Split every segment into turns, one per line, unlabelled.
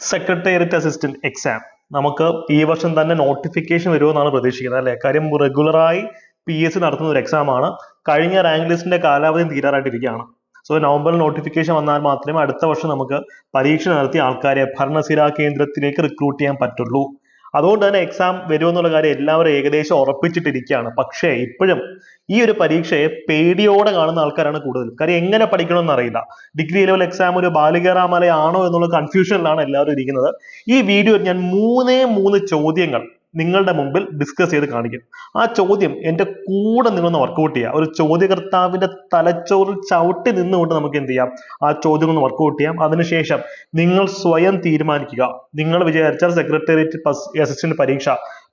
Secretariat assistant exam നമുക്ക് ഈ വർഷം തന്നെ നോട്ടിഫിക്കേഷൻ വരുമെന്നാണ് പ്രതീക്ഷിക്കുന്നത് അല്ലെ? കാര്യം റെഗുലറായി പി എസ് സി നടത്തുന്ന ഒരു എക്സാം ആണ്. കഴിഞ്ഞ റാങ്ക് ലിസ്റ്റിന്റെ കാലാവധി തീരാറായിട്ടിരിക്കുകയാണ്. സോ നവംബറിൽ നോട്ടിഫിക്കേഷൻ വന്നാൽ മാത്രമേ അടുത്ത വർഷം നമുക്ക് പരീക്ഷ നടത്തി ആൾക്കാരെ ഭരണസിരാ കേന്ദ്രത്തിലേക്ക് റിക്രൂട്ട് ചെയ്യാൻ പറ്റുള്ളൂ. അതുകൊണ്ട് തന്നെ എക്സാം വരുമെന്നുള്ള കാര്യം എല്ലാവരും ഏകദേശം ഉറപ്പിച്ചിട്ടിരിക്കുകയാണ്. പക്ഷേ ഇപ്പോഴും ഈ ഒരു പരീക്ഷയെ പേടിയോടെ കാണുന്ന ആൾക്കാരാണ് കൂടുതൽ കാര്യം എങ്ങനെ പഠിക്കണമെന്ന് അറിയില്ല. ഡിഗ്രി ലെവൽ എക്സാം ഒരു ബാലികേറാമലയാണോ എന്നുള്ള കൺഫ്യൂഷനിലാണ് എല്ലാവരും ഇരിക്കുന്നത്. ഈ വീഡിയോയിൽ ഞാൻ മൂന്നേ മൂന്ന് ചോദ്യങ്ങൾ നിങ്ങളുടെ മുമ്പിൽ ഡിസ്കസ് ചെയ്ത് കാണിക്കും. ആ ചോദ്യം എന്റെ കൂടെ നിങ്ങളൊന്ന് വർക്കൗട്ട് ചെയ്യുക ഒരു ചോദ്യകർത്താവിന്റെ തലച്ചോറിൽ ചവിട്ടി നിന്നുകൊണ്ട് നമുക്ക് എന്ത് ചെയ്യാം? ആ ചോദ്യം ഒന്ന് വർക്കൗട്ട് ചെയ്യാം. അതിനുശേഷം നിങ്ങൾ സ്വയം തീരുമാനിക്കുക. നിങ്ങൾ വിചാരിച്ചാൽ സെക്രട്ടേറിയറ്റ് അസിസ്റ്റന്റ് പരീക്ഷ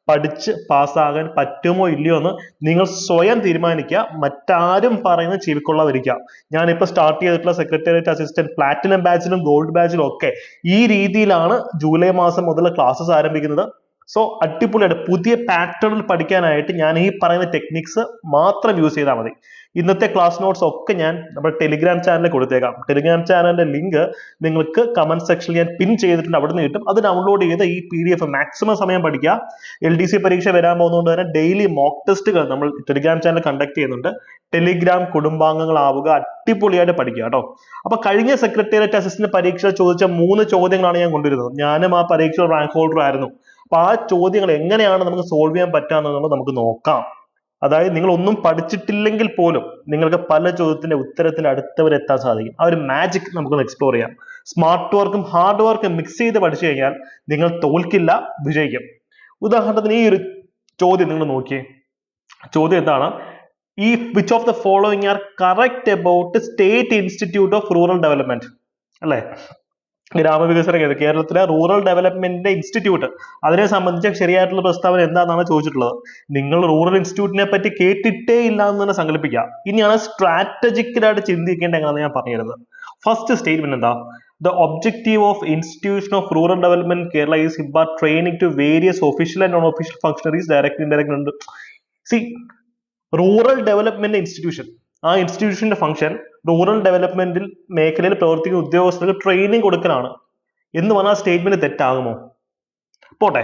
പഠിച്ച് പാസ്സാകാൻ പറ്റുമോ ഇല്ലയോ എന്ന് നിങ്ങൾ സ്വയം തീരുമാനിക്കുക. മറ്റാരും പറയുന്നത് ചെവിക്കൊള്ളാതിരിക്കുക. ഞാനിപ്പോൾ സ്റ്റാർട്ട് ചെയ്തിട്ടുള്ള സെക്രട്ടേറിയറ്റ് അസിസ്റ്റന്റ് പ്ലാറ്റിനം ബാച്ചിലും ഗോൾഡ് ബാച്ചിലും ഒക്കെ ഈ രീതിയിലാണ് ജൂലൈ മാസം മുതൽ ക്ലാസ്സസ് ആരംഭിക്കുന്നത്. സോ അടിപൊളിയായിട്ട് പുതിയ പാറ്റേൺ പഠിക്കാനായിട്ട് ഞാൻ ഈ പറയുന്ന ടെക്നിക്സ് മാത്രം യൂസ് ചെയ്താൽ മതി. ഇന്നത്തെ ക്ലാസ് നോട്ട്സ് ഒക്കെ ഞാൻ നമ്മുടെ ടെലിഗ്രാം ചാനലിൽ കൊടുത്തേക്കാം. ടെലിഗ്രാം ചാനലിന്റെ ലിങ്ക് നിങ്ങൾക്ക് കമന്റ് സെക്ഷനിൽ ഞാൻ പിൻ ചെയ്തിട്ടുണ്ട്. അവിടെ നിന്ന് കിട്ടും. അത് ഡൗൺലോഡ് ചെയ്ത് ഈ പി ഡി എഫ് മാക്സിമം സമയം പഠിക്കുക. എൽ ഡി സി പരീക്ഷ വരാൻ പോകുന്നതുകൊണ്ട് തന്നെ ഡെയിലി മോക്ക് ടെസ്റ്റുകൾ നമ്മൾ ടെലിഗ്രാം ചാനൽ കണ്ടക്ട് ചെയ്യുന്നുണ്ട്. ടെലിഗ്രാം കുടുംബാംഗങ്ങളാവുക അടിപൊളിയായിട്ട് പഠിക്കുക കേട്ടോ. അപ്പൊ കഴിഞ്ഞ സെക്രട്ടേറിയറ്റ് അസിസ്റ്റന്റ് പരീക്ഷ ചോദിച്ച മൂന്ന് ചോദ്യങ്ങളാണ് ഞാൻ കൊണ്ടുവരുന്നത്. ഞാനും ആ പരീക്ഷ റാങ്ക് ഹോൾഡർ ആയിരുന്നു. അപ്പൊ ആ ചോദ്യങ്ങൾ എങ്ങനെയാണ് നമുക്ക് സോൾവ് ചെയ്യാൻ പറ്റാന്നുള്ളത് നമുക്ക് നോക്കാം. അതായത് നിങ്ങൾ ഒന്നും പഠിച്ചിട്ടില്ലെങ്കിൽ പോലും നിങ്ങൾക്ക് പല ചോദ്യത്തിന്റെ ഉത്തരത്തിൽ അടുത്തവരെ എത്താൻ സാധിക്കും. ആ ഒരു മാജിക് നമുക്കൊന്ന് എക്സ്പ്ലോർ ചെയ്യാം. സ്മാർട്ട് വർക്കും ഹാർഡ് വർക്കും മിക്സ് ചെയ്ത് പഠിച്ചു കഴിഞ്ഞാൽ നിങ്ങൾ തോൽക്കില്ല വിജയിക്കും. ഉദാഹരണത്തിന് ഈ ഒരു ചോദ്യം നിങ്ങൾ നോക്കിയേ. ചോദ്യം എന്താണ്? ഈ which of the following are correct about state institute of rural development അല്ലെ? ഗ്രാമവികസന കേന്ദ്രം കേരളത്തിലെ റൂറൽ ഡെവലപ്മെന്റിന്റെ ഇൻസ്റ്റിറ്റ്യൂട്ട് അതിനെ സംബന്ധിച്ച ശരിയായിട്ടുള്ള പ്രസ്താവന എന്താണെന്നാണ് ചോദിച്ചിട്ടുള്ളത്. നിങ്ങൾ റൂറൽ ഇൻസ്റ്റിറ്റ്യൂട്ടിനെ പറ്റി കേട്ടിട്ടേ ഇല്ല എന്ന് തന്നെ സങ്കല്പിക്കുക. ഇനിയാണ് സ്ട്രാറ്റജിക്കലായിട്ട് ചിന്തിക്കേണ്ട എങ്ങനെയാണ് ഞാൻ പറഞ്ഞിരുന്നത് ഫസ്റ്റ് സ്റ്റേറ്റ്മെന്റ് എന്താ? The objective of institution of rural development Kerala is Hiba training to various official and non official functionaries direct indirect ഉണ്ട് സി റൂറൽ ഡെവലപ്മെന്റ് ഇൻസ്റ്റിറ്റ്യൂഷൻ ആ ഇൻസ്റ്റിറ്റ്യൂഷന്റെ ഫംഗ്ഷൻ റൂറൽ ഡെവലപ്മെന്റിൽ മേഖലയിൽ പ്രവർത്തിക്കുന്ന ഉദ്യോഗസ്ഥർക്ക് ട്രെയിനിങ് കൊടുക്കലാണ്. എന്ന് പറഞ്ഞാൽ സ്റ്റേറ്റ്മെന്റ് തെറ്റാകുമോ? പോട്ടെ.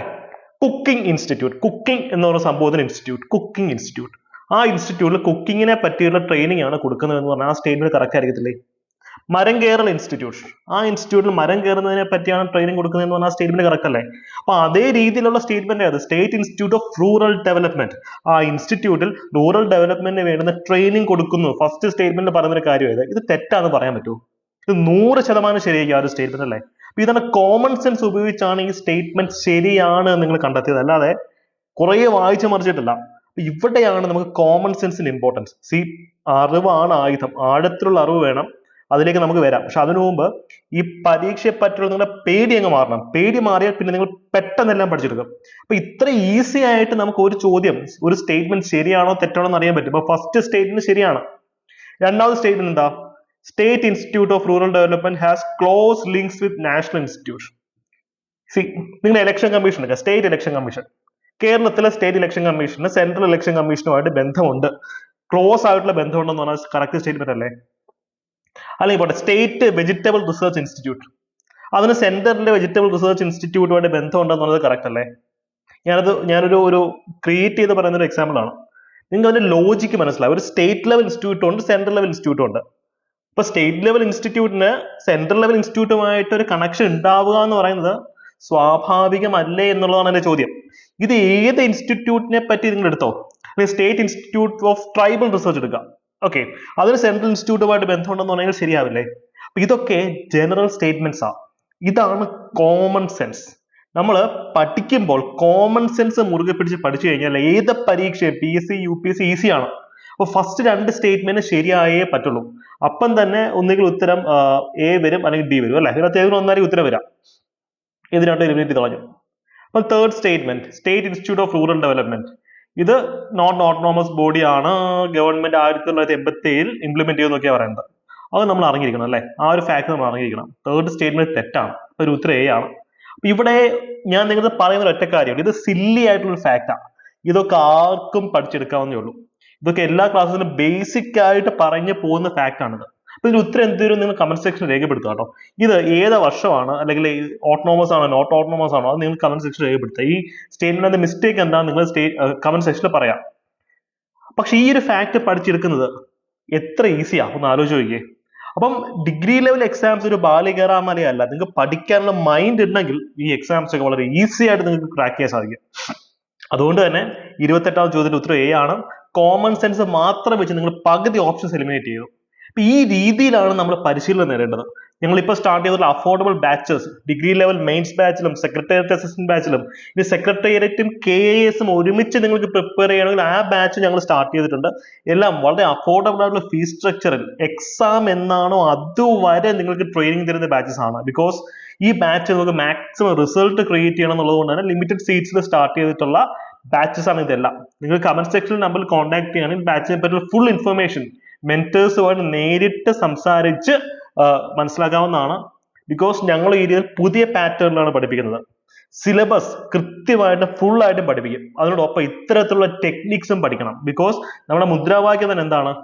കുക്കിംഗ് ഇൻസ്റ്റിറ്റ്യൂട്ട് കുക്കിംഗ് എന്ന് പറയുന്ന സംഭവത്തിന് ഇൻസ്റ്റിറ്റ്യൂട്ട് കുക്കിംഗ് ഇൻസ്റ്റിറ്റ്യൂട്ട് ആ ഇൻസ്റ്റിറ്റ്യൂട്ടിൽ കുക്കിങ്ങിനെ പറ്റിയുള്ള ട്രെയിനിങ് ആണ് കൊടുക്കുന്നത് എന്ന് പറഞ്ഞാൽ ആ സ്റ്റേറ്റ്മെന്റ് കറക്റ്റ് ആയിരിക്കത്തില്ലേ? മരം കയറൽ ഇൻസ്റ്റിറ്റ്യൂട്ട് ആ ഇൻസ്റ്റിറ്റ്യൂട്ടിൽ മരം കയറുന്നതിനെ പറ്റിയാണ് ട്രെയിനിങ് കൊടുക്കുന്നതെന്ന് പറഞ്ഞാൽ സ്റ്റേറ്റ്മെന്റ് കറക്റ്റ് അല്ലേ? അപ്പൊ അതേ രീതിയിലുള്ള സ്റ്റേറ്റ്മെന്റ് അത് state institute of rural development ആ ഇൻസ്റ്റിറ്റ്യൂട്ടിൽ റൂറൽ ഡെവലപ്മെന്റിന് വേണ്ടുന്ന ട്രെയിനിങ് കൊടുക്കുന്നു. ഫസ്റ്റ് സ്റ്റേറ്റ്മെന്റ് പറയുന്ന കാര്യം ഇത് ഇത് തെറ്റാന്ന് പറയാൻ പറ്റുമോ? ഇത് നൂറ് ശതമാനം ശരിയായിരിക്കും ആ ഒരു സ്റ്റേറ്റ്മെന്റ് അല്ലേ? അപ്പൊ ഇതാണ് കോമൺ സെൻസ് ഉപയോഗിച്ചാണ് ഈ സ്റ്റേറ്റ്മെന്റ് ശരിയാണ് നിങ്ങൾ കണ്ടെത്തിയത്. അല്ലാതെ കുറെ വായിച്ചു മറിച്ചിട്ടില്ല. ഇവിടെയാണ് നമുക്ക് കോമൺ സെൻസിന്റെ ഇമ്പോർട്ടൻസ് സി അറിവാണ് ആയുധം. ആഴത്തിലുള്ള അറിവ് വേണം. അതിലേക്ക് നമുക്ക് വരാം. പക്ഷെ അതിനു മുമ്പ് ഈ പരീക്ഷയെ പറ്റിയുള്ള നിങ്ങളുടെ പേടി അങ്ങ് മാറണം. പേടി മാറിയാൽ പിന്നെ നിങ്ങൾ പെട്ടെന്ന് എല്ലാം പഠിച്ചെടുക്കും. അപ്പൊ ഇത്ര ഈസി ആയിട്ട് നമുക്ക് ഒരു ചോദ്യം ഒരു സ്റ്റേറ്റ്മെന്റ് ശരിയാണോ തെറ്റാണോ എന്ന് അറിയാൻ പറ്റും. അപ്പൊ ഫസ്റ്റ് സ്റ്റേറ്റ്മെന്റ് ശരിയാണ്. രണ്ടാമത് സ്റ്റേറ്റ്മെന്റ് എന്താ? State institute of rural development has close links with national institution see നിങ്ങൾ ഇലക്ഷൻ കമ്മീഷൻ എടുക്കുക സ്റ്റേറ്റ് ഇലക്ഷൻ കമ്മീഷൻ കേരളത്തിലെ സ്റ്റേറ്റ് ഇലക്ഷൻ കമ്മീഷന് സെൻട്രൽ ഇലക്ഷൻ കമ്മീഷനുമായിട്ട് ബന്ധമുണ്ട്. ക്ലോസ് ആയിട്ടുള്ള ബന്ധമുണ്ടെന്ന് പറഞ്ഞാൽ കറക്റ്റ് സ്റ്റേറ്റ്മെന്റ് അല്ലേ? അല്ലെങ്കിൽ പോട്ടെ സ്റ്റേറ്റ് വെജിറ്റബിൾ റിസർച്ച് ഇൻസ്റ്റിറ്റ്യൂട്ട് അതിന് സെന്ററിന്റെ വെജിറ്റബിൾ റിസർച്ച് ഇൻസ്റ്റിറ്റ്യൂട്ടുമായിട്ട് ബന്ധമുണ്ടെന്നുള്ളത് കറക്റ്റ് അല്ലേ? ഞാനത് ഞാനൊരു ഒരു ക്രിയേറ്റ് ചെയ്ത് പറയുന്ന ഒരു എക്സാമ്പിൾ ആണ്. നിങ്ങൾക്ക് അതിന്റെ ലോജിക്ക് മനസ്സിലാവും ഒരു സ്റ്റേറ്റ് ലെവൽ ഇൻസ്റ്റിറ്റ്യൂട്ടും ഉണ്ട് സെൻട്രൽ ലെവൽ ഇൻസ്റ്റിറ്റ്യൂട്ടും ഉണ്ട്. ഇപ്പൊ സ്റ്റേറ്റ് ലെവൽ ഇൻസ്റ്റിറ്റ്യൂട്ടിന് സെൻട്രൽ ലെവൽ ഇൻസ്റ്റിറ്റ്യൂട്ടുമായിട്ട് ഒരു കണക്ഷൻ ഉണ്ടാവുക എന്ന് പറയുന്നത് സ്വാഭാവികമല്ലേ എന്നുള്ളതാണ് എന്റെ ചോദ്യം. ഇത് ഏത് ഇൻസ്റ്റിറ്റ്യൂട്ടിനെ പറ്റി നിങ്ങൾ എടുത്തോ state institute of tribal research എടുക്കുക ഓക്കെ അതൊരു സെൻട്രൽ ഇൻസ്റ്റിറ്റ്യൂട്ടുമായിട്ട് ബന്ധമുണ്ടെന്ന് പറഞ്ഞാൽ ശരിയാവില്ലേ? അപ്പൊ ഇതൊക്കെ ജനറൽ സ്റ്റേറ്റ്മെന്റ്സ് ആ. ഇതാണ് കോമൺ സെൻസ് നമ്മൾ പഠിക്കുമ്പോൾ കോമൺ സെൻസ് മുറുകെ പിടിച്ച് പഠിച്ചു കഴിഞ്ഞാൽ ഏത് പരീക്ഷയും P S C U P S C easy ആണ്. അപ്പൊ ഫസ്റ്റ് രണ്ട് സ്റ്റേറ്റ്മെന്റ് ശരിയായേ പറ്റുള്ളൂ. അപ്പം തന്നെ ഒന്നുകിൽ ഉത്തരം എ വരും അല്ലെങ്കിൽ ഡി വരും അല്ലെ? ഇതിനകത്ത് ഏതെങ്കിലും ഒന്നായി ഉത്തരം വരാം. ഇതിനകത്ത് എലിമിനേറ്റ് ചെയ്ത് കളഞ്ഞു. അപ്പം third statement state institute of rural development ഇത് നോട്ട് ഓട്ടോണമസ് ബോഡിയാണ് ഗവൺമെന്റ് ആയിരത്തി തൊള്ളായിരത്തി എൺപത്തി ഏഴിൽ ഇംപ്ലിമെന്റ് ചെയ്യുന്നൊക്കെയാണ് പറയുന്നത്. അത് നമ്മൾ അറിഞ്ഞിരിക്കണം അല്ലെ? ആ ഒരു ഫാക്ട് നമ്മൾ അറിഞ്ഞിരിക്കണം. തേർഡ് സ്റ്റേറ്റ്മെന്റ് തെറ്റാണ്. ഒരു ഉത്തരം എ ആണ്. ഇവിടെ ഞാൻ നിങ്ങൾക്ക് പറയുന്ന ഒറ്റ കാര്യമുണ്ട് ഇത് സില്ലി ആയിട്ടുള്ള ഒരു ഫാക്റ്റാണ് ഇതൊക്കെ ആർക്കും പഠിച്ചെടുക്കാവുന്നേ ഉള്ളൂ. ഇതൊക്കെ എല്ലാ ക്ലാസ്സിലും ബേസിക് ആയിട്ട് പറഞ്ഞു പോകുന്ന ഫാക്ട് ആണിത്. അപ്പൊ ഇതിന് ഉത്തരം എന്തെങ്കിലും നിങ്ങൾ കമന്റ് സെക്ഷനിൽ രേഖപ്പെടുത്തുക കേട്ടോ. ഇത് ഏത് വർഷമാണ്? അല്ലെങ്കിൽ ഓട്ടോണോമസ് ആണോ നോട്ട് ഓട്ടോണോമസ് ആണോ? അത് നിങ്ങൾ കമന്റ് സെക്ഷനിൽ രേഖപ്പെടുത്തുക. ഈ സ്റ്റേറ്റ്മെന്റിന്റെ മിസ്റ്റേക്ക് എന്താ? നിങ്ങൾ കമന്റ് സെക്ഷനിൽ പറയാം. പക്ഷെ ഈ ഒരു ഫാക്ട് പഠിച്ചെടുക്കുന്നത് എത്ര ഈസിയാ ഒന്ന് ആലോചിച്ച് നോക്കിയേ. അപ്പം ഡിഗ്രി ലെവൽ എക്സാംസ് ഒരു ബാലികേറാമലയല്ല നിങ്ങൾക്ക് പഠിക്കാനുള്ള മൈൻഡ് ഉണ്ടെങ്കിൽ ഈ എക്സാംസ് ഒക്കെ വളരെ ഈസി ആയിട്ട് നിങ്ങൾക്ക് ക്രാക്ക് ചെയ്യാൻ സാധിക്കും. അതുകൊണ്ട് തന്നെ ഇരുപത്തെട്ടാം ചോദ്യത്തിന്റെ ഉത്തരം എ ആണ്. കോമൺ സെൻസ് മാത്രം വെച്ച് നിങ്ങൾ പകുതി ഓപ്ഷൻസ് എലിമിനേറ്റ് ചെയ്തു അപ്പൊ ഈ രീതിയിലാണ് നമ്മൾ പരിശീലനം നേടേണ്ടത്. ഞങ്ങൾ ഇപ്പോൾ സ്റ്റാർട്ട് ചെയ്തിട്ടുള്ള affordable batches degree level mains ബാച്ചിലും secretariat assistant ബാച്ചിലും ഇനി സെക്രട്ടേറിയറ്റും കെ എസും ഒരുമിച്ച് നിങ്ങൾക്ക് പ്രിപ്പയർ ചെയ്യണമെങ്കിൽ ആ ബാച്ച് ഞങ്ങൾ സ്റ്റാർട്ട് ചെയ്തിട്ടുണ്ട്. എല്ലാം വളരെ അഫോർഡബിൾ ആയിട്ടുള്ള ഫീസ് സ്ട്രക്ചറിൽ എക്സാം എന്നാണോ അതുവരെ നിങ്ങൾക്ക് ട്രെയിനിങ് തരുന്ന ബാച്ചസ് ആണ്. ബിക്കോസ് ഈ ബാച്ച് നമുക്ക് മാക്സിമം റിസൾട്ട് ക്രിയേറ്റ് ചെയ്യണം എന്നുള്ളത് തന്നെ ലിമിറ്റഡ് സീറ്റ്സിൽ സ്റ്റാർട്ട് ചെയ്തിട്ടുള്ള ബാച്ചസ് ആണ് ഇതെല്ലാം. നിങ്ങൾ കമന്റ് സെക്ഷനിൽ നമ്പറിൽ കോൺടാക്ട് ചെയ്യുകയാണെങ്കിൽ ബാച്ചിനെ പറ്റിയുള്ള ഫുൾ ഇൻഫർമേഷൻ മെന്റേഴ്സുമായിട്ട് നേരിട്ട് സംസാരിച്ച് മനസ്സിലാക്കാവുന്നതാണ്. ബിക്കോസ് ഞങ്ങൾ ഈ രീതിയിൽ പുതിയ പാറ്റേണിലാണ് പഠിപ്പിക്കുന്നത്. സിലബസ് കൃത്യമായിട്ട് ഫുൾ ആയിട്ട് പഠിപ്പിക്കും. അതിനോടൊപ്പം ഇത്തരത്തിലുള്ള ടെക്നിക്സും പഠിക്കണം. ബിക്കോസ് നമ്മുടെ മുദ്രാവാക്യം തന്നെ എന്താണ്?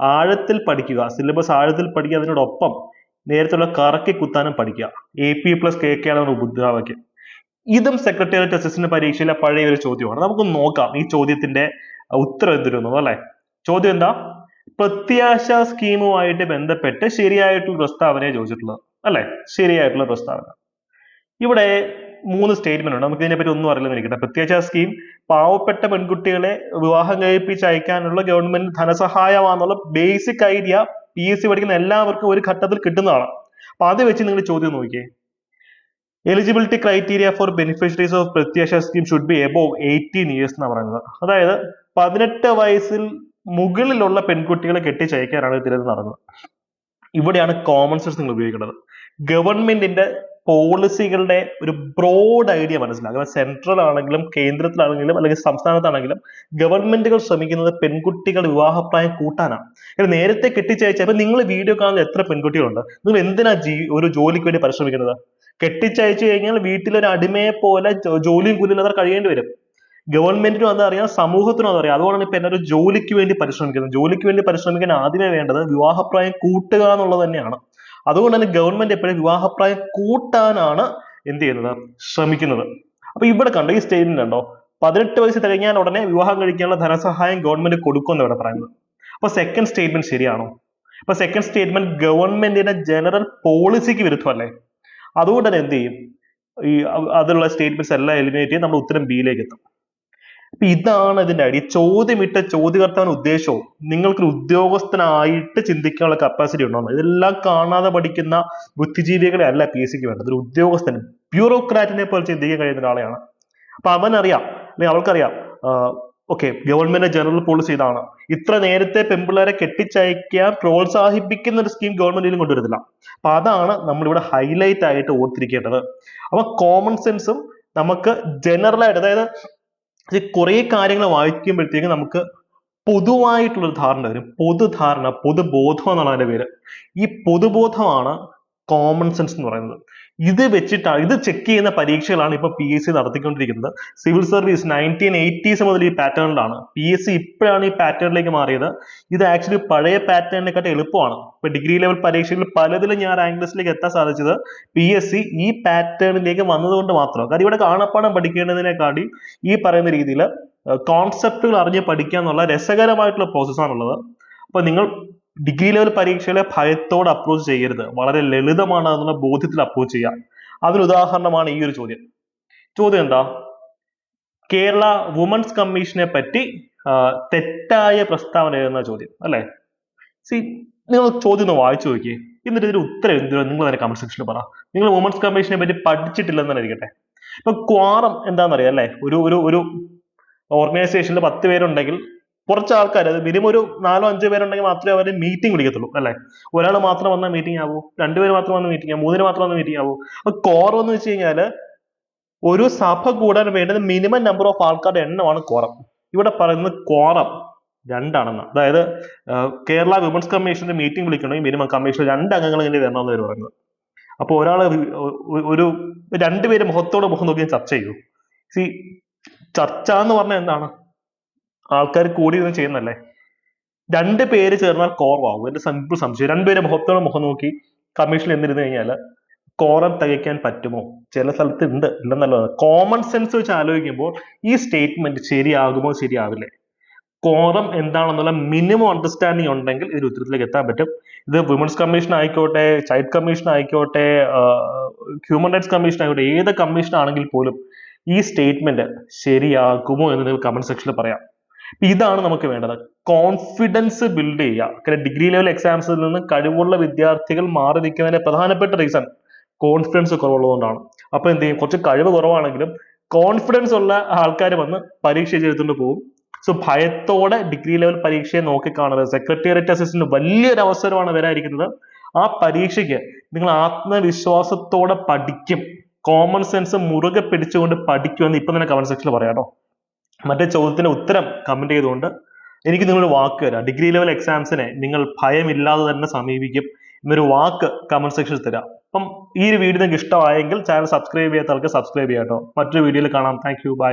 ആഴത്തിൽ പഠിക്കുക. സിലബസ് ആഴത്തിൽ പഠിക്കുക. അതിനോടൊപ്പം നേരത്തുള്ള കറക്കി കുത്താനും പഠിക്കുക. A P plus K K ആണ് നമ്മുടെ മുദ്രാവാക്യം. ഇതും സെക്രട്ടേറിയറ്റ് അസിസ്റ്റന്റ് പരീക്ഷയിലെ പഴയ ഒരു ചോദ്യമാണ്. നമുക്ക് നോക്കാം ഈ ചോദ്യത്തിന്റെ ഉത്തരം എന്തിരുന്നു അല്ലെ? ചോദ്യം എന്താ? പ്രത്യാശ സ്കീമുമായിട്ട് ബന്ധപ്പെട്ട് ശരിയായിട്ടുള്ള പ്രസ്താവനയെ ചോദിച്ചിട്ടുള്ളത്. അല്ലെ? ശരിയായിട്ടുള്ള പ്രസ്താവന. ഇവിടെ മൂന്ന് സ്റ്റേറ്റ്മെന്റ് ഉണ്ട്. നമുക്ക് ഇതിനെപ്പറ്റി ഒന്നും അറിയില്ലെന്ന് ഇരിക്കട്ടെ പ്രത്യാശ സ്കീം പാവപ്പെട്ട പെൺകുട്ടികളെ വിവാഹം കഴിപ്പിച്ച് അയക്കാനുള്ള government ധനസഹായമാണെന്നുള്ള basic idea P S C പഠിക്കുന്ന എല്ലാവർക്കും ഒരു ഘട്ടത്തിൽ കിട്ടുന്നതാണ്. അപ്പൊ അത് വെച്ച് നിങ്ങൾ ചോദ്യം നോക്കിയേ. Eligibility criteria for beneficiaries of Pratyasha scheme should be above eighteen years എന്നാണ് പറയുന്നത്. അതായത് പതിനെട്ട് വയസ്സിൽ മുകളിലുള്ള പെൺകുട്ടികളെ കെട്ടിച്ചയക്കാനാണ് ഇതിൽ നടന്നത്. ഇവിടെയാണ് കോമൺ സെൻസ് നിങ്ങൾ ഉപയോഗിക്കേണ്ടത്. ഗവൺമെന്റിന്റെ പോളിസികളുടെ ഒരു ബ്രോഡ് ഐഡിയ മനസ്സിലാക്കുക. സെൻട്രൽ ആണെങ്കിലും കേന്ദ്രത്തിലാണെങ്കിലും അല്ലെങ്കിൽ സംസ്ഥാനത്താണെങ്കിലും ഗവൺമെന്റുകൾ ശ്രമിക്കുന്നത് പെൺകുട്ടികൾ വിവാഹപ്രായം കൂട്ടാനാണ്. കാരണം നേരത്തെ കെട്ടിച്ചയച്ച ഇപ്പൊ നിങ്ങൾ വീഡിയോ കാണുന്ന എത്ര പെൺകുട്ടികളുണ്ട്? നിങ്ങൾ എന്തിനാ ജീ ഒരു ജോലിക്ക് വേണ്ടി പരിശ്രമിക്കുന്നത്? കെട്ടിച്ചയച്ചു കഴിഞ്ഞാൽ വീട്ടിലൊരു അടിമയെ പോലെ ജോലിയും കൂലില്ലാതെ കഴിയേണ്ടി വരും. ഗവൺമെന്റിനും അതറിയാം സമൂഹത്തിനും അതറിയാം അതുകൊണ്ടാണ് ഇപ്പൊ എല്ലാവരും ജോലിക്ക് വേണ്ടി പരിശ്രമിക്കുന്നത്. ജോലിക്ക് വേണ്ടി പരിശ്രമിക്കാൻ ആദ്യമേ വേണ്ടത് വിവാഹപ്രായം കൂട്ടുക എന്നുള്ളത് തന്നെയാണ്. അതുകൊണ്ട് തന്നെ ഗവൺമെന്റ് എപ്പോഴും വിവാഹപ്രായം കൂട്ടാനാണ് എന്ത് ചെയ്യുന്നത്? ശ്രമിക്കുന്നത്. അപ്പൊ ഇവിടെ കണ്ടോ ഈ സ്റ്റേറ്റ്മെന്റ് ഉണ്ടോ പതിനെട്ട് വയസ്സ് തികഞ്ഞാൽ ഉടനെ വിവാഹം കഴിക്കാനുള്ള ധനസഹായം ഗവൺമെന്റ് കൊടുക്കുമെന്ന് ഇവിടെ പറയുന്നത്. അപ്പൊ സെക്കൻഡ് സ്റ്റേറ്റ്മെന്റ് ശരിയാണോ? അപ്പൊ സെക്കൻഡ് സ്റ്റേറ്റ്മെന്റ് ഗവൺമെന്റിന്റെ ജനറൽ പോളിസിക്ക് വിരുദ്ധമല്ലേ? അതുകൊണ്ട് തന്നെ എന്ത് ചെയ്യും? ഈ അതിലുള്ള സ്റ്റേറ്റ്മെന്റ്സ് എല്ലാം എലിമിനേറ്റ് ചെയ്ത് നമ്മൾ ഉത്തരം ബിയിലേക്ക് എത്തും. അപ്പൊ ഇതാണ് ഇതിന്റെ ഐഡിയ ചോദ്യമിട്ട ചോദ്യകർത്താവിന് ഉദ്ദേശവും നിങ്ങൾക്ക് ഉദ്യോഗസ്ഥനായിട്ട് ചിന്തിക്കാനുള്ള കപ്പാസിറ്റി ഉണ്ടോ ഇതെല്ലാം കാണാതെ പഠിക്കുന്ന ബുദ്ധിജീവികളെ അല്ല പി എസ് സിക്ക് വേണ്ടത്. ഒരു ഉദ്യോഗസ്ഥൻ ബ്യൂറോക്രാറ്റിനെ പോലെ ചിന്തിക്കാൻ കഴിയുന്ന ഒരാളെയാണ്. അപ്പൊ അവനറിയാം അല്ലെങ്കിൽ അവൾക്കറിയാം ഓക്കെ ഗവൺമെന്റ് ജനറൽ പോളിസി ഇതാണ്. ഇത്ര നേരത്തെ പെൺപിള്ളേരെ കെട്ടിച്ചയക്കാൻ പ്രോത്സാഹിപ്പിക്കുന്ന ഒരു സ്കീം ഗവൺമെന്റിലും കൊണ്ടുവരുന്നില്ല. അപ്പൊ അതാണ് നമ്മളിവിടെ ഹൈലൈറ്റ് ആയിട്ട് ഓർത്തിരിക്കേണ്ടത്. അപ്പൊ കോമൺ സെൻസും നമുക്ക് ജനറൽ ആയിട്ട് അതായത് ഇത് കുറെ കാര്യങ്ങൾ വായിക്കുമ്പോഴത്തേക്കും നമുക്ക് പൊതുവായിട്ടുള്ള ഒരു ധാരണ വരും. പൊതുധാരണ പൊതുബോധം എന്നാണ് അതിന്റെ പേര്. ഈ പൊതുബോധമാണ് കോമൺ സെൻസ് എന്ന് പറയുന്നത്. ഇത് വെച്ചിട്ടാണ് ഇത് ചെക്ക് ചെയ്യുന്ന പരീക്ഷകളാണ് ഇപ്പൊ പി എസ് സി നടത്തിക്കൊണ്ടിരിക്കുന്നത്. സിവിൽ സർവീസ് നയന്റീൻ എയ്റ്റീസ് മുതൽ ഈ പാറ്റേണിലാണ് പി എസ് സി ഇപ്പോഴാണ് ഈ പാറ്റേണിലേക്ക് മാറിയത്. ഇത് ആക്ച്വലി പഴയ പാറ്റേണിനെക്കാട്ടും എളുപ്പമാണ്. ഇപ്പൊ ഡിഗ്രി ലെവൽ പരീക്ഷയിൽ പലതിലും ഞാൻ റാങ്ക് ലിസ്റ്റിലേക്ക് എത്താൻ സാധിച്ചത് പി എസ് സി ഈ പാറ്റേണിലേക്ക് വന്നതുകൊണ്ട് മാത്രമാണ് കാര്യം ഇവിടെ കാണപ്പാടം പഠിക്കേണ്ടതിനെക്കാട്ടി ഈ പറയുന്ന രീതിയിൽ കോൺസെപ്റ്റുകൾ അറിഞ്ഞ് പഠിക്കുക എന്നുള്ള രസകരമായിട്ടുള്ള പ്രോസസ്സാണുള്ളത് അപ്പൊ നിങ്ങൾ ഡിഗ്രി ലെവൽ പരീക്ഷകളെ ഭയത്തോടെ അപ്രോച്ച് ചെയ്യരുത്. വളരെ ലളിതമാണ് എന്നുള്ള ബോധ്യത്തിൽ അപ്രോച്ച് ചെയ്യുക. അതിന് ഉദാഹരണമാണ് ഈ ഒരു ചോദ്യം. ചോദ്യം എന്താ? കേരള വുമൻസ് കമ്മീഷനെ പറ്റി തെറ്റായ പ്രസ്താവന എഴുതുന്ന ചോദ്യം അല്ലെ? സി നിങ്ങൾ ചോദ്യം ഒന്ന് വായിച്ചു നോക്കിയേ. എന്നിട്ട് ഇതിന് ഉത്തരം എന്തിനാ നിങ്ങൾ തന്നെ കമന്റ് സെക്ഷനിൽ പറ. നിങ്ങൾ വുമൻസ് കമ്മീഷനെ പറ്റി പഠിച്ചിട്ടില്ലെന്ന് തന്നെ ഇരിക്കട്ടെ. ഇപ്പൊ ക്വാറം എന്താണെന്നറിയാം അല്ലെ? ഒരു ഒരു ഒരു ഓർഗനൈസേഷനിൽ പത്ത് പേരുണ്ടെങ്കിൽ കുറച്ച് ആൾക്കാർ അത് മിനിമം ഒരു നാലോ അഞ്ചോ പേരുണ്ടെങ്കിൽ മാത്രമേ അവർ മീറ്റിംഗ് വിളിക്കത്തുള്ളൂ അല്ലെ? ഒരാൾ മാത്രം വന്നാൽ മീറ്റിംഗ് ആവൂ? രണ്ടുപേര് മാത്രം വന്ന മീറ്റിംഗ് ആവും? മൂന്നിന് മാത്രം വന്ന മീറ്റിംഗ് ആവൂ? അപ്പൊ കോറം എന്ന് വെച്ച് കഴിഞ്ഞാൽ ഒരു സഭ കൂടാൻ വേണ്ടുന്ന മിനിമം നമ്പർ ഓഫ് ആൾക്കാരുടെ എണ്ണമാണ് കോറം ഇവിടെ പറയുന്നത് കോറം രണ്ടാണെന്ന്. അതായത് കേരള വിമൻസ് കമ്മീഷന്റെ മീറ്റിംഗ് വിളിക്കണമെങ്കിൽ മിനിമം കമ്മീഷൻ രണ്ട് അംഗങ്ങൾ ഇങ്ങനെ വരണമെന്ന് അവർ പറയുന്നത്. അപ്പോൾ ഒരാൾ ഒരു രണ്ടുപേര് മുഖത്തോട് മുഖം നോക്കി ചർച്ച ചെയ്യൂ. സി ചർച്ച എന്ന് പറഞ്ഞാൽ എന്താണ്? ആൾക്കാർ കൂടി ഇരുന്ന് ചെയ്യുന്നല്ലേ രണ്ട് പേര് ചേർന്നാൽ കോറമാകും എന്റെ സിമ്പിൾ സംശയം. രണ്ടുപേരെ മുഖത്തോട് മുഖം നോക്കി കമ്മീഷൻ എന്നിരുന്നു കഴിഞ്ഞാൽ കോറം തികയ്ക്കാൻ പറ്റുമോ? ചില സ്ഥലത്ത് ഉണ്ട്. ഇല്ലെന്നല്ലത്. കോമൺ സെൻസ് വെച്ച് ആലോചിക്കുമ്പോൾ ഈ സ്റ്റേറ്റ്മെന്റ് ശരിയാകുമോ? ശരിയാവില്ലേ. കോറം എന്താണെന്നുള്ള മിനിമം അണ്ടർസ്റ്റാൻഡിങ് ഉണ്ടെങ്കിൽ ഇതിന് ഉത്തരത്തിലേക്ക് എത്താൻ പറ്റും. ഇത് വിമൻസ് കമ്മീഷൻ ആയിക്കോട്ടെ ചൈൽഡ് കമ്മീഷൻ ആയിക്കോട്ടെ ഹ്യൂമൻ റൈറ്റ്സ് കമ്മീഷൻ ആയിക്കോട്ടെ ഏത് കമ്മീഷൻ ആണെങ്കിൽ പോലും ഈ സ്റ്റേറ്റ്മെന്റ് ശരിയാകുമോ എന്ന് നിങ്ങൾ കമന്റ് സെക്ഷനിൽ പറയാം. ഇതാണ് നമുക്ക് വേണ്ടത്. കോൺഫിഡൻസ് ബിൽഡ് ചെയ്യുക. ഡിഗ്രി ലെവൽ എക്സാംസിൽ നിന്ന് കഴിവുള്ള വിദ്യാർത്ഥികൾ മാറി നിൽക്കുന്നതിന്റെ പ്രധാനപ്പെട്ട റീസൺ കോൺഫിഡൻസ് കുറവുള്ളതുകൊണ്ടാണ്. അപ്പൊ എന്ത് ചെയ്യും? കുറച്ച് കഴിവ് കുറവാണെങ്കിലും കോൺഫിഡൻസ് ഉള്ള ആൾക്കാർ വന്ന് പരീക്ഷ ചെയ്തിട്ട് പോകും. സോ ഭയത്തോടെ ഡിഗ്രി ലെവൽ പരീക്ഷയെ നോക്കിക്കാണുന്നത് സെക്രട്ടേറിയറ്റ് അസിസ്റ്റന്റ് വലിയൊരു അവസരമാണ് വരാതിരിക്കുന്നത് ആ പരീക്ഷയ്ക്ക് നിങ്ങൾ ആത്മവിശ്വാസത്തോടെ പഠിക്കും. കോമൺ സെൻസ് മുറുകെ പിടിച്ചുകൊണ്ട് പഠിക്കുമെന്ന് ഇപ്പൊ തന്നെ കമന്റ് സെക്ഷനിൽ പറയാം മറ്റേ ചോദ്യത്തിന്റെ ഉത്തരം കമന്റ് ചെയ്തുകൊണ്ട് എനിക്ക് നിങ്ങളൊരു വാക്ക് തരാം. ഡിഗ്രി ലെവൽ എക്സാംസിനെ നിങ്ങൾ ഭയമില്ലാതെ തന്നെ സമീപിക്കും. എന്നൊരു വാക്ക് കമന്റ് സെക്ഷനിൽ തരാം. അപ്പം ഈ ഒരു വീഡിയോ നിങ്ങൾക്ക് ഇഷ്ടമായെങ്കിൽ ചാനൽ സബ്സ്ക്രൈബ് ചെയ്യാത്ത ആൾക്ക് സബ്സ്ക്രൈബ് ചെയ്യാം കേട്ടോ മറ്റൊരു വീഡിയോയിൽ കാണാം. Thank you by